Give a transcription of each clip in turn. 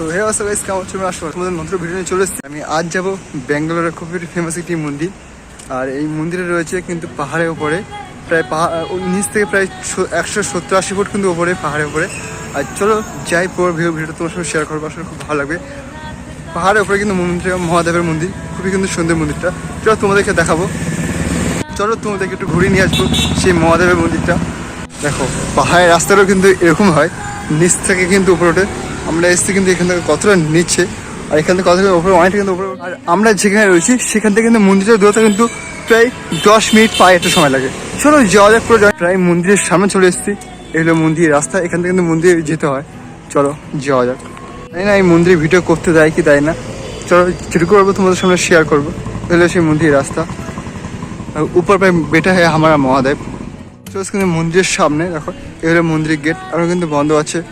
So hey আসো guys কেমন আছো আসো তোমাদের নতুন নিয়ে চলে এসেছি আমি আজ যাব ব্যাঙ্গালোরের খুবই ফেমাস একটি মন্দির। আর এই মন্দিরে রয়েছে কিন্তু পাহাড়ের উপরে। প্রায় পাহাড় নিচ থেকে প্রায় একশো সত্তর আশি ফুট কিন্তু উপরে, পাহাড়ের উপরে। আর চলো যাই পর ভিডিও ভিডিওটা তোমার সঙ্গে শেয়ার করব। আসলে খুব ভালো লাগবে। পাহাড়ের উপরে কিন্তু মহাদেবের মন্দির। খুবই কিন্তু সুন্দর মন্দিরটা। চলো তোমাদেরকে দেখাবো। চলো তোমাদেরকে একটু ঘুরিয়ে নিয়ে আসব সেই মহাদেবের মন্দিরটা। দেখো, পাহাড়ের রাস্তাটাও কিন্তু এরকম হয়। নিচ থেকে কিন্তু উপরে ওঠে। আমরা এসছি কিন্তু এখান থেকে কতটা নিচ্ছে আর এখান থেকে কতটা উপরে, অনেকটা কিন্তু উপরে। আর আমরা যেখানে রয়েছি, সেখান থেকে কিন্তু মন্দিরের দূরত্ব কিন্তু প্রায় দশ মিনিট পায়ে একটা সময় লাগে। চলো যাওয়া যাক পুরো প্রায় মন্দিরের সামনে চলে এসেছি। এগুলো মন্দিরের রাস্তা, এখান থেকে কিন্তু মন্দিরে যেতে হয়। চলো যাওয়া যাক। তাই না এই মন্দিরে ভিডিও করতে দেয় কি দেয় না। চলো যেটুকু করব তোমাদের সামনে শেয়ার করব। এগুলো সেই মন্দিরের রাস্তা। উপর প্রায় বেটা হয় আমার মহাদেব। চলো কিন্তু মন্দিরের সামনে, দেখো। এগুলো মন্দিরের গেট আরও কিন্তু বন্ধ আছে।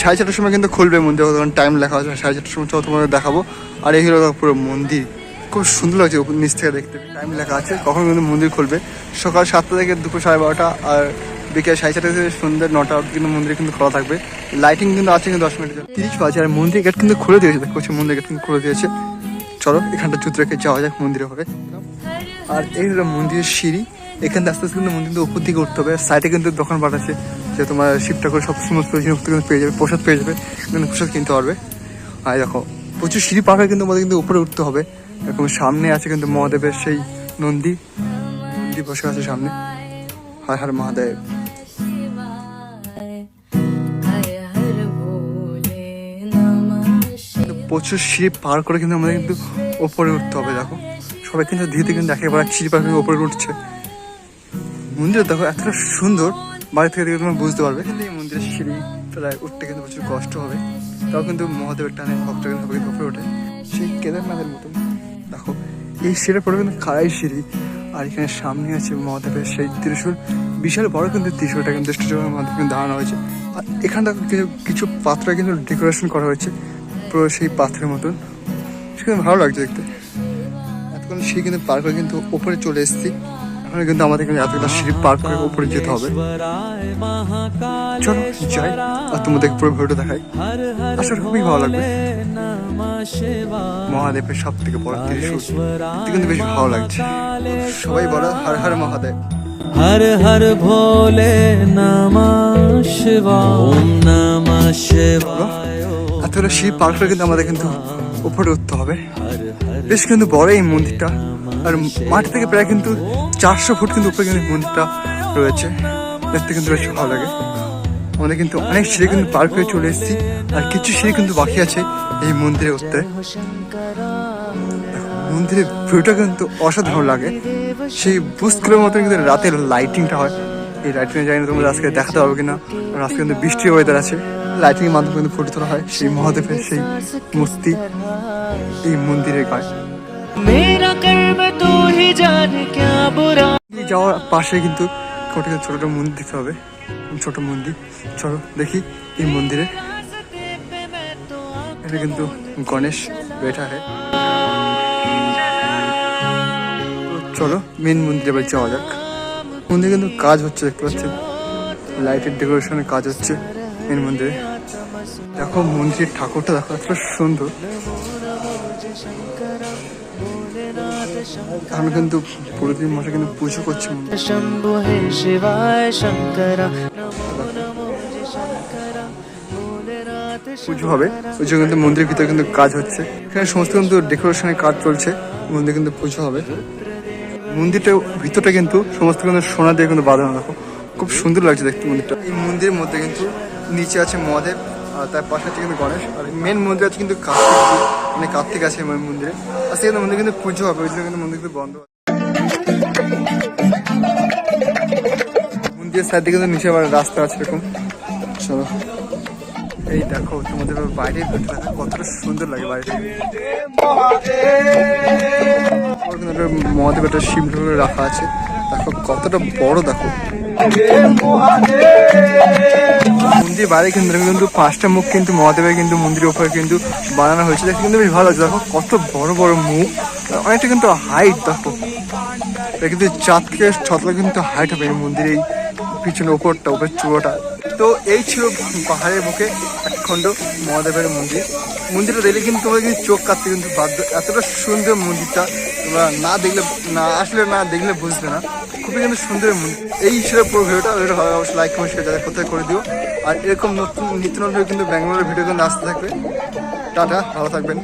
সাড়ে চারটার সময় কিন্তু খুলবে মন্দির, তখন টাইম লেখা আছে, সাড়ে চারটার সময় তোমাদের দেখাবো। আর এই হলো পুরো মন্দির। খুব সুন্দর লাগছে নিচ থেকে দেখতে। টাইম লেখা আছে, কখন কিন্তু মন্দির খুলবে। সকাল সাতটা থেকে দুপুর সাড়ে বারোটা আর বিকেল সাড়ে চারটা থেকে সন্ধ্যে নটা অবধি কিন্তু মন্দির কিন্তু খোলা থাকবে। লাইটিং কিন্তু আছে কিন্তু দশ জন্য। তিরিশ বাজে আর মন্দির গেট কিন্তু খুলে দিয়েছে। দেখো হচ্ছে মন্দির গেট কিন্তু খুলে দিয়েছে। চলো, এখানটা জুত রেখে যাওয়া যাক মন্দিরে হবে। আর এই হলো মন্দিরের সিঁড়ি। এখান থেকে আস্তে আস্তে কিন্তু মন্দির উপর দিকে উঠতে হবে। সাইডে কিন্তু দোকানপাট আছে। যে তোমার শিব ঠাকুর সব সমস্ত জিনিস কিন্তু পেয়ে যাবে, প্রসাদ পেয়ে যাবে, কিন্তু প্রসাদ কিনতে পারবে। আর দেখো, প্রচুর সিঁড়ি পার হয়ে কিন্তু আমাদের কিন্তু উপরে উঠতে হবে। এরকম সামনে আছে কিন্তু মহাদেবের সেই নন্দী নন্দী বসে আছে সামনে। হর হর মহাদেব। প্রচুর সিঁড়ি পার করে কিন্তু আমাদের কিন্তু ওপরে উঠতে হবে, দেখো। সবাই কিন্তু ধীরে ধীরে কিন্তু একেবারে সিঁড়ি পার করে উপরে উঠছে। মন্দির দেখো, এতটা সুন্দর। বাড়ি থেকে দেখে তোমরা বুঝতে পারবে। কিন্তু এই মন্দিরের সিঁড়ি প্রায় উঠতে কিন্তু প্রচুর কষ্ট হবে। তাও কিন্তু মহাদেবের টানে ভক্ত কিন্তু উপরে ওঠে। সেই কেদারনাথের মতন। দেখো, এই সিঁড়ির পরে কিন্তু খাড়াই সিঁড়ি আর এখানে সামনে আছে মহাদেবের সেই ত্রিশূল। বিশাল বড় কিন্তু ত্রিশূলটা কিন্তু স্টেজের মধ্যে কিন্তু দাঁড়ানো হয়েছে। আর এখানটা কিছু কিছু পাত্রে কিন্তু ডেকোরেশন করা হয়েছে। পুরো সেই পাত্রের মতন। সেখানে ভালো লাগছে দেখতে। এতক্ষণ সিঁড়ি কিন্তু পার করে কিন্তু ওপরে চলে এসেছি। এখানে কিন্তু আমাদের এখানে এতগুলো সিঁড়ি পার করে উপরে যেতে হবে। চলো যাই। আর তোমাদেরকে পুরো ভিডিওটা দেখাই। আসলে খুবই ভালো লাগবে। মহাদেবের সব থেকে বড় ত্রিশূল কিন্তু বেশ ভালো লাগছে। সবাই বলো হর হর মহাদেব। হর হর ভোলে নামা শিবা ওম নামা শিবায়। এতটা শিব পার কিন্তু আমাদের কিন্তু উপরে উঠতে হবে। বেশ কিন্তু বড় এই মন্দিরটা। আর মাটি থেকে প্রায় কিন্তু চারশো ফুট কিন্তু উপরে কিন্তু মন্দিরটা রয়েছে। দেখতে কিন্তু বেশ ভালো লাগে। আমাদের কিন্তু অনেক সিঁড়ি কিন্তু পার করে চলে এসেছি। আর কিছু সিঁড়ি কিন্তু বাকি আছে এই মন্দিরে উঠতে মন্দিরের ভিউটা কিন্তু অসাধারণ লাগে। সেই বুস্কুলের মতো কিন্তু রাতের লাইটিংটা হয়। এই লাইটিং জানি না তোমরা আজকে দেখাতে পারবে কিনা। আজকে কিন্তু বৃষ্টির ওয়েদার আছে। লাইটিংয়ের মাধ্যমে কিন্তু ফুটে তোলা হয়। সেই মহাদেবের সেই মূর্তি এই মন্দিরের গায়ে। মেরা করবে তো হি জানে ক্যা বুরা যাওয়ার পাশে কিন্তু কটকে ছোট ছোট মন্দির দেখতে হবে। ছোট মন্দির। চলো দেখি এই মন্দিরে। এটা কিন্তু গণেশ বেঠা হে চলো মেন মন্দিরে এবার যাওয়া যাক। মন্দিরে কিন্তু কাজ হচ্ছে, দেখতে পাচ্ছেন? লাইটের ডেকোরেশনের কাজ হচ্ছে মেন মন্দিরে। দেখো মন্দিরের ঠাকুরটা দেখো এত সুন্দর। আমি কিন্তু পুরোদিন মাঠে কিন্তু পুজো করছি শম্ভু হে শিবায় পুজো হবে। পুজো কিন্তু মন্দিরের ভিতরে কিন্তু কাজ হচ্ছে। এখানে সমস্ত কিন্তু ডেকোরেশনের কাজ চলছে। মন্দির কিন্তু পুজো হবে। মন্দিরটা ভিতরটা কিন্তু সমস্ত কিন্তু সোনা দিয়ে কিন্তু বাঁধানো। রাখো খুব সুন্দর লাগছে দেখতে মন্দিরটা। এই মন্দিরের মধ্যে কিন্তু নিচে আছে মহাদেব। তার পাশে আছে কিন্তু গণেশ। আর মেন মন্দির আছে কিন্তু কার্তিক মানে কার্তিক আছে মেন মন্দিরে। আর সেখানে মন্দির কিন্তু পুজো হবে। ওই জন্য কিন্তু মন্দির কিন্তু বন্ধ। মন্দিরের সাইড কিন্তু নিচে রাস্তা আছে এরকম। চলো। এই দেখো তোমাদের বাইরে দেখো কতটা সুন্দর লাগে বাইরে মহাদেব একটা শিব রাখা আছে। দেখো, কতটা বড়, দেখো। মন্দির বাইরে কিন্তু দেখো কিন্তু পাঁচটা মুখ কিন্তু মহাদেবের কিন্তু মন্দিরের উপরে কিন্তু বানানো হয়েছে। দেখতে কিন্তু বেশ ভালো লাগছে। দেখো, কত বড় বড় মুখ। অনেকটা কিন্তু হাইট দেখো। কিন্তু চাঁদকে ছতলা কিন্তু হাইট হবে এই মন্দিরের পিছনে ওপরটা উপরের চূড়োটা। তো এই ছিল পাহাড়ের বুকে একখণ্ড মহাদেবের মন্দির। মন্দিরটা দেখলে কিন্তু তোমাদের কিন্তু চোখ কাটতে কিন্তু বাধ্য এতটা সুন্দর মন্দিরটা। তোমরা না দেখলে না আসলে না দেখলে বুঝবে না। খুবই কিন্তু সুন্দর মন্দির। এই ছিল পুরো ভিডিওটা। অবশ্যই লাইক কমেন্ট শেয়ার কোথায় করে দিও। আর এরকম নতুন নিত্য নতুন কিন্তু ব্যাঙ্গালোরের ভিডিও কিন্তু আসতে থাকবে। টাটা, ভালো থাকবেন।